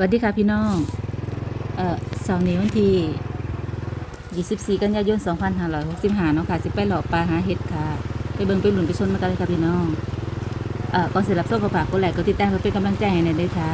สวัสดีค่ะพี่น้อง เอ่อเสาร์นี้วันที่ 24 กันยายน 2565 เนาะค่ะ สิไปหลอกปลาหาเห็ดค่ะ ไปเบิ่งไปหลุนไปชนมากันเลยค่ะพี่น้อง เอ่อก่อนเสร็จรับโซ่กระฝากกุหลกก็ติดตามเพื่อเป็นกำลังใจให้ในด้วยค่ะ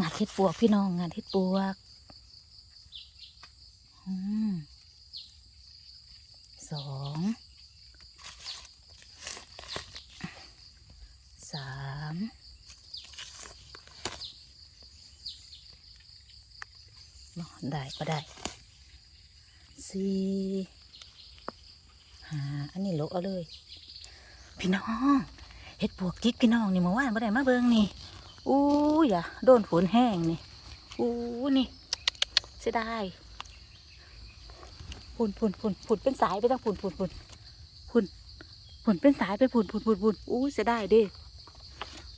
งานเฮ็ด ปวกพี่น้องงานเฮ็ดปวกสองสามได้ก็ได้สี่หาอันนี้ลกเอาเลย พี่น้องเฮ็ดปวกจิกพี่น้องนี่เมื่อวานบ่ได้มาเบิ่งนี่ อู้อย่าโดนฝนแห้งนี่อู้นี่เสียดายพุ่นพุ่นพุ่นพุ่นเป็นสายไปตั้งพุ่นพุ่นพุ่นพุ่นพุ่นเป็นสายไปพุ่นพุ่นพุ่นพุ่นอู้เสียดายเด้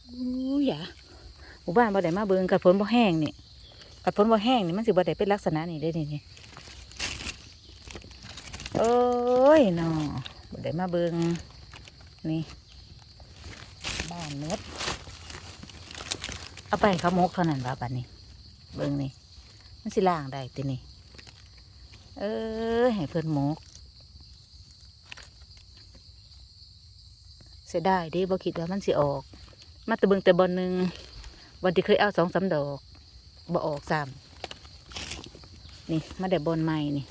อู้อย่าหมู่บ้านบ่ได้มาเบิ่งกัดฝนบ่แห้งนี่กัดฝนบ่แห้งนี่มันสิบ่ได้เป็นลักษณะนี้ได้นี่นี่โอ้ยนาะบ่ได้มาเบิ่งนี่บ้านเม็ด เอาไปเขามกเท่านั้นว่าบัดนี้ เบิ่งนี่มันสิล่างได้ตินี่เออให้เพิ่นมกเสียดายดิบ่คิดว่ามันสิออก มาแต่เบิงแต่บอลหนึ่งวันที่เคยเอาสองสาดอกบ่ออกสามนี่มาได้บอลใหม่นี่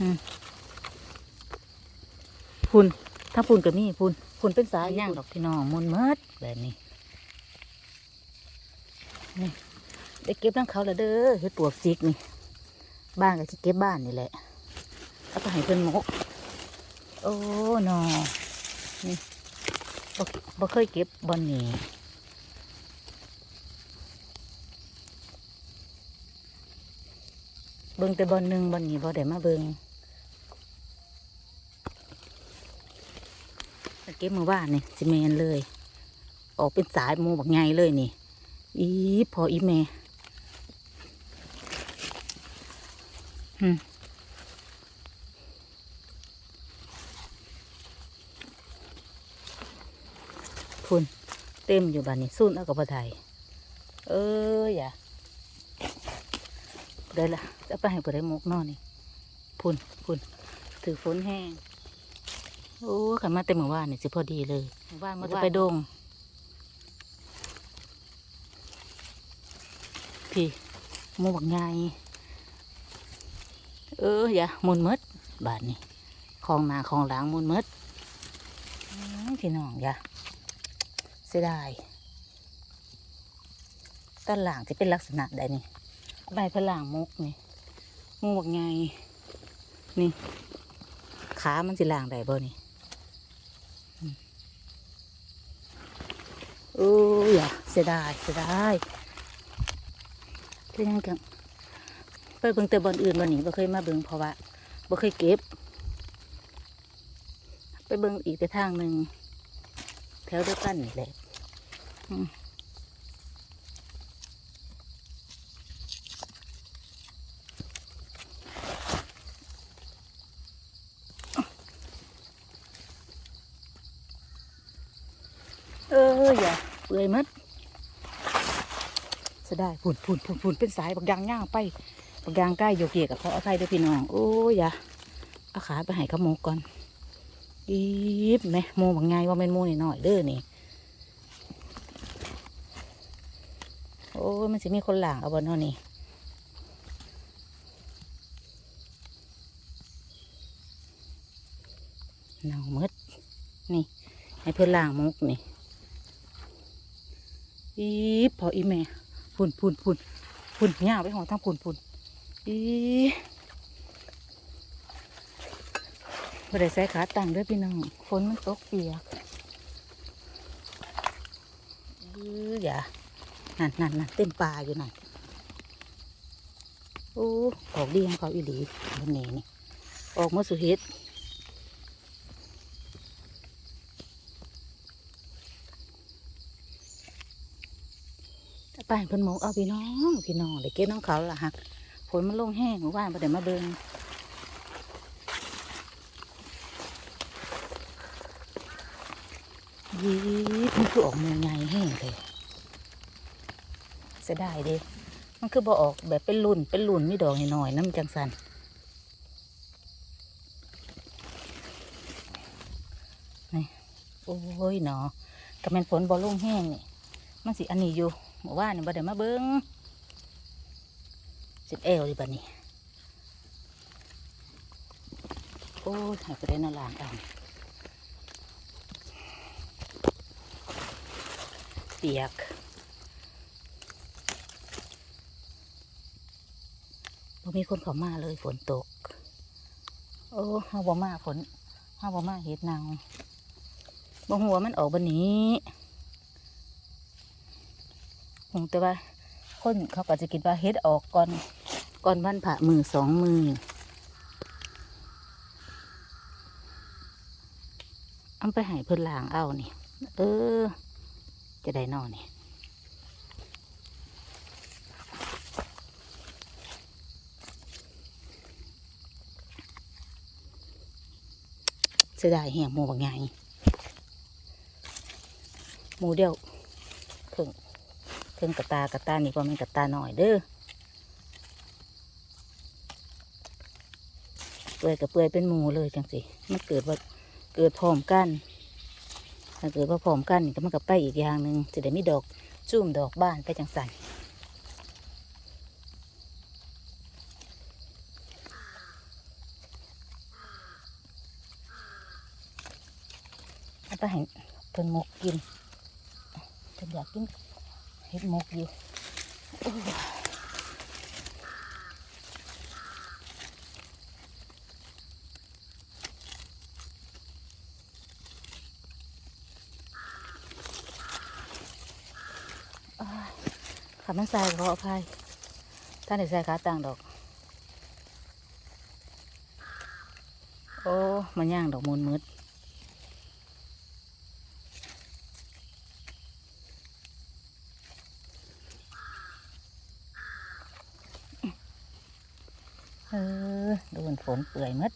อืมพุ่นถ้าพุ่นก็มีพุ่นพุ่นเป็นสายย่างดอกพี่น้องมุนเมดแบบนี้ นี่ได้เก็บทั้งเขาแล้วเด้อเฮ็ดปวกจิกนี่ บ้านก็สิเก็บบ้านนี่แหละเอาไปให้เพิ่นหมกโอ้นอนี่บ่บ่เคยเก็บบอนนี้เบิ่งแต่บอนหนึ่งบอนนี้บ่ได้มาเบิ่งเก็บมือบ้านนี่สิเมนเลย ออกเป็นสายมูบักไงเลยนี่ อีพออีแม่อืมพุ่นเต็มอยู่บ้านนี้สุ่นเอากับปไทยเอออย่าได้ละจะไปให้ปได้มกนอนนี่พุ่นพุ่นถือฝนแห้งโอ้ขันมาเต็มหมู่บ้านนี่สิพอดีเลยหมู่บ้านมันจะไปดง พี่มูบักไงเอออย่ามุนมดบาทนี่ของหนาของหลังมุนมดอื้อพี่น้องอย่าเสียดายต้นหลังจะเป็นลักษณะใดนี่ใบพลางมุกนี่มูบักไงนี่ขามันสิล่างได้บ่นี่โอ้ยอย่าเสียดายเสียดาย เป็นยังกังไปเบิ่งแต่บอนอื่นบอนนี้บ่เคยมาเบิ่งเพราะว่าบ่เคยเก็บ ไปเบิ่งอีกแต่ทางหนึ่งแถวเดียวกันนี่แหละเอออย่าเปื่อยมัด เสียดายพุ่นพุ่นพุ่นพุ่นเป็นสายบักยางย่างไปบักยางใกล้โยเกกับเขาเอาใครด้วยพี่น้องโอ้ยอย่าเอาขาไปห้เขาหมูก่อนอีบแม่หมูบางไงว่าเป็นหมูนิดหน่อยเด้อนี่โอ้ยมันจะมีคนหลังเอาบนเท่านี้เน่าหมืดนี่ ให้เพื่อนล่างมุกนี่อีบพออีแม่ พุ่นพุ่นพุ่นพุ่นเนี่ยไปหองทั้งพุ่นพุ่นอีบริใส่ขาตั้งด้วยพี่น้องฝนมันตกเปียกอืออย่านั่นนั่นนั่นเต้นปลาอยู่นั่นโอ้ของดีของเขาอีหลีวันนี้นี่ ออกมาสุเฮ็ด ไปเพิ่นหมกเอาพี่น้องพี่น้องเดี๋ยวเก็บน้องเขาล่ะฮักฝนมันลงแห้งเมื่อวานพอเดี๋ยวมาเบิ่งยีมันคือออกมือใหญ่แห้งเลยเสียดายเด้มันคือบ่ออกแบบเป็นรุ่นเป็นรุ่นไมีดอกหน่อยๆน้ำจังสันนี่โอ้ยเนาะก็แมนฝนบ่ลงแห้งนี่มันสิอันนี้อยู่ เมื่อวานนี่บ่ได้มาเบิ่งสิบเอวดิบัดนี้ โอ้ยให้ไปได้นาลางอ่างเปียกบ่มีคนเขามาเลยฝนตก โอ้เฮาบ่มาฝนเฮาบ่มาเฮ็ดนางบ่หัวมันออกบันนี้ หงแต่ว่าคนเขาก็จะคิดว่าเฮ็ดออกก่อนก่อนวันผ่ามือสองมือเอาไปให้เพิ่นล้างเอานี่ เออ จะได้นอนนี่เสียดายแหงหมูบางไงหมูเดียวครึ่ง ครึ่งกระตากระตานี่ก็มันกระตาหน่อยเด้อเปื่อยกับเปื่อยเป็นหมูเลยจังสิมันเกิดว่าเกิดพร้อมกันถ้าเกิดว่าพร้อมกันนี่ก็มันกับไปอีกอย่างหนึ่งจะได้มีดอกจุ่มดอกบ้านไปจังสันเอาไปให้เพิ่นหมกกินฉันอยากกิน เห็ดมกอยู่ขับมันใส่ขออภัยท่านได้ใส่ขาต่างดอก โอ้ มันย่างดอกมูลมืด เออโดนฝนเปื่อยมัด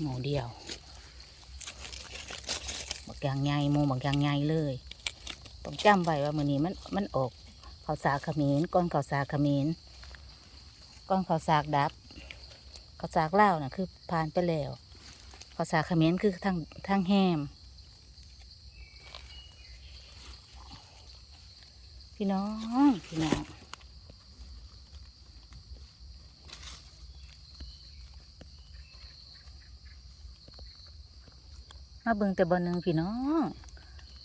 หมูเดียวบักยางใหญ่หมูบักยางใหญ่เลยต้องจำไว้ว่ามือนี้มันมันออกข้าวสากขมิ้นก้อนข้าวสากขมิ้นก้อนข้าวสากดับข้าวสากเล่าวน่ะคือผ่านไปแล้วข้าวสากขมิ้นคือทางทางแฮม พี่น้อง พี่น้องมาเบิ่งแต่บอลหนึ่งพี่น้อง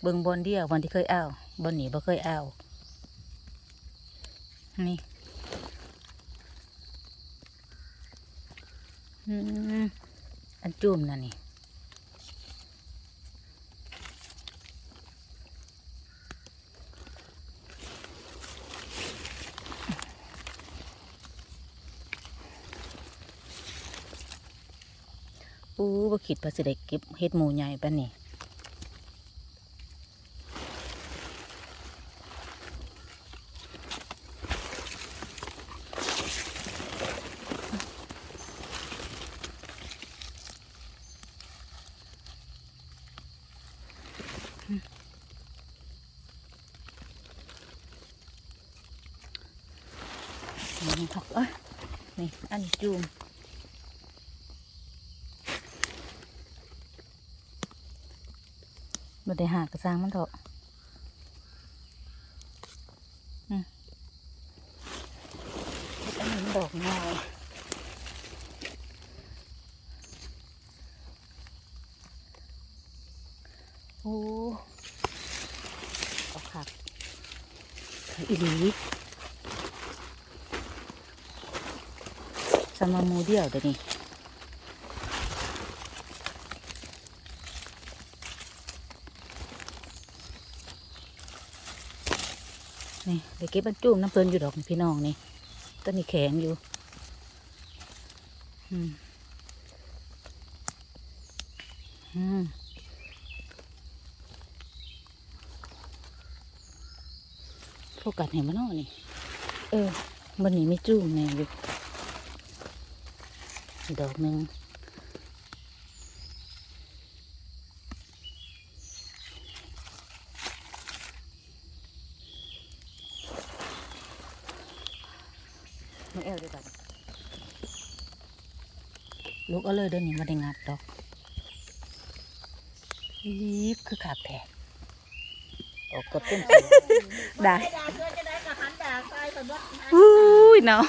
เบิ่งบอลเดียวบอลที่เคยเอาบอลหนีบ่เคยเอานี่อันจุ่มนะนี่ อู้บ่คิดว่าสิได้เก็บเฮ็ดหมูใหญ่ปานนี้นี่ครับเอ้ยนี่อันจูม บ่ได้หากระซังมันเถอะอืมอันนี้มันดอกงอยโอ้เอาขักอีหลีสำหรับหมูเดียวเดี๋ยวนี้ เก็บมันจุ่มน้ำเพลินอยู่ดอกพี่น้องนี่ต้นนี้แข็งอยู่อืมอืมโฟกัสเห็นมันนอนี่ เออมันนี่ไม่จุ่มแน่อยู่ดอกหนึ่ง ไม่เอาดีกว่า ลูกเอาเลยเดินนี่มาได้งัดดอกยีบคือขาดแผลออกกดเต้นสูงได้ไม่ได้เพื่อจะได้กับหันดาใส่สมบัติอุ้ยเนาะ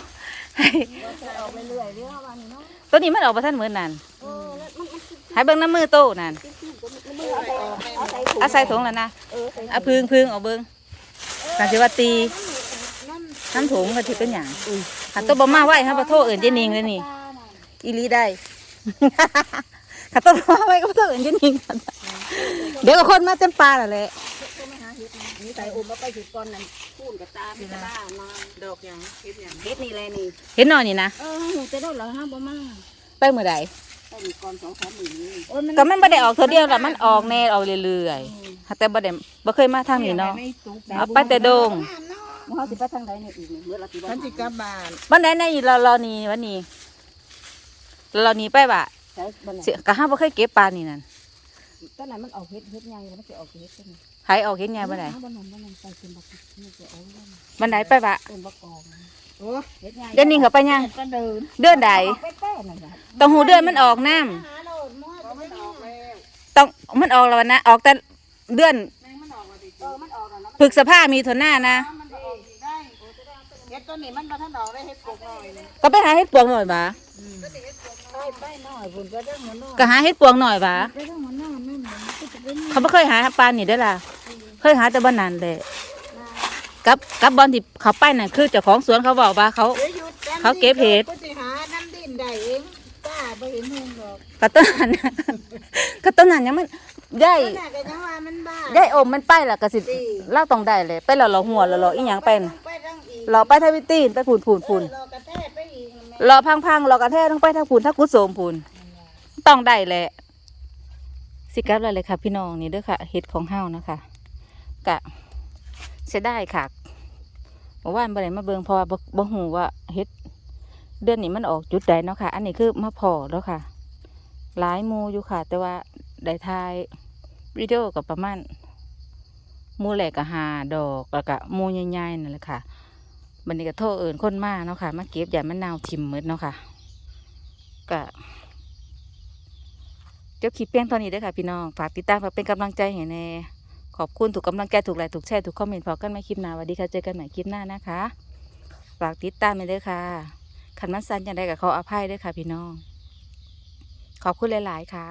จะออกเรื่อยๆเรื่อยวันเนาะตัวนี้มันออกมาท่านเหมือนนั่นเออแล้วมันมันคิดให้เบิ่งน้ำมือโตนั่นคิดก็มันมือเอาใส่เอาใส่ถุงเอาใส่ถุงแล้วนะเออใส่เอาพึ่งพึ่งเอาเบิ่งการสิว่าตีน้ำน้ำถุงก็สิเป็นหยังหันตัวบ่มาไว้ฮะบ่โทษเอิ้นเจนิงเลยนี่ อีหลีได้ ขัดต้นมาไว้ก็ต้องเอินเจนิงกันเดี๋ยวก็คนมาเต็มปลาแล้วแหละนี่ใส่อมมาไปถึงก้อนนั้นพูนกับตาเป็นตามาดอกหยังเฮ็ดหยังเฮ็ดนี่แหละนี่เห็นหน่อยนี่นะเออหนูจะได้เหรอฮะบ่มาไปเมื่อใดใส่ก้อนสองสามหมื่นนี่ก็มันบ่ได้ออกเท่าเดียวละมันออกแน่ออกเรื่อยๆแต่บ่ได้บ่เคยมาทางนี้เนาะในตุกเอาไปแต่ดงมึงเขาสิไปทางใดเนี่ยอีกนี่เมื่อเราสิฉันสิกลับบ้านวันไหนในเราเรานี่วันนี้ เรานี่ไปบ่ะใช้บันสิกะห้าบ่เคยเก็บปลานี่นั่นตอนนั้นมันออกเฮ็ดเฮ็ดใหญ่มันจะออกเฮ็ดกันไผออกเห็นไงบ่ได้บันนั้นบันนั้นไปเป็นบักนี่จะเอาเรื่องวันไหนไปบ่ะเป็นบักกองโอ้เฮ็ดใหญ่เดือนนี้เขาไปยังก็เดินเดือนใดไปแป้นั่นแหละต้องหูเดือนมันออกน้ำหาโลดมอเพราะมันออกแล้วต้องมันออกแล้วนะออกแต่เดือนแมงมันออกมาดิเออมันออกแล้วนะพฤษภามีถุนหน้านะมันออกอีกได้เฮ็ดต้นนี้มันบ่ทันออกได้เฮ็ดปลูกหน่อยนี่ก็ไปหาเห็ดปวงหน่อยบ่ะไป ไปหน่อยบุญก็เรื่องหัวหน้าก็หาเห็ดปวงหน่อยบ่ะไปเรื่องหัวหน้านั่นน่ะมันก็จะเป็นเขาไม่เคยหาปลานี่ได้อล่ะ เคยหาแต่บ้านนั้นเลยกับกับบอลที่เขาไปน่ะคือเจ้าของสวนเขาบอกว่าเขาเดี๋ยวหยุดแป๊บเขาเก็บเห็ดกูสิหาน้ำดินได้เองป้าบ่เห็นหงดอกกระต้นนั้นน่ะกระต้นนั้นยังมันได้ขนาดก็ยังว่ามันบ้าได้อมมันไปและก็สิเล่าต้องได้เลยไปเราเราหัวเราเราอีหยังเป็นไปทางอีกเราไปทวิตีนไปผูนผูนผูนเออรอกระ รอพังพังๆรอกระแทกต้องไปทางผูนถ้ากุโสมผูนต้องได้แหละสิกลับเลยเลยค่ะ พี่น้องนี่เด้อค่ะเห็ดของเฮานะคะกะเสียได้ค่ะเมื่อวานบ่ได้มาเบิ่งเพราะว่าบ่บ่ฮู้ว่าเฮ็ดเดือนนี้มันออกจุดใดเนาะค่ะ อันนี้คือมาพอแล้วค่ะ หลายมูอยู่ค่ะ แต่ว่าได้ถ่ายวิดีโอกับประมาณมูแหลกกับหาดอกแล้วก็มูใหญ่ๆนั่นแหละค่ะ บันนี้ก็โทษเอิญคนมาเนาะค่ะมาเก็บอย่ามันาวทิมหมืดเนาะค่ะก็เดี๋ยวคลิปเพียงเท่านี้เด้ค่ะพี่น้องฝากติดตามฝากเป็นกำลังใจให้แน่ขอบคุณถูกกำลังใจถูกไลค์ถูกแชร์ถูกคอมเมนต์พอกันใหม่คลิปหน้าสวัสดีค่ะเจอกันใหม่คลิปหน้านะคะฝากติดตามไปเด้ค่ะขันมันสันอย่างไรกับเขาอภัยด้วยค่ะพี่น้อง ขอบคุณหลาย ๆ ค่ะ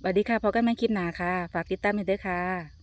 สวัสดีค่ะพอกันใหม่คลิปหน้าค่ะ ฝากติดตามให้ด้วยค่ะ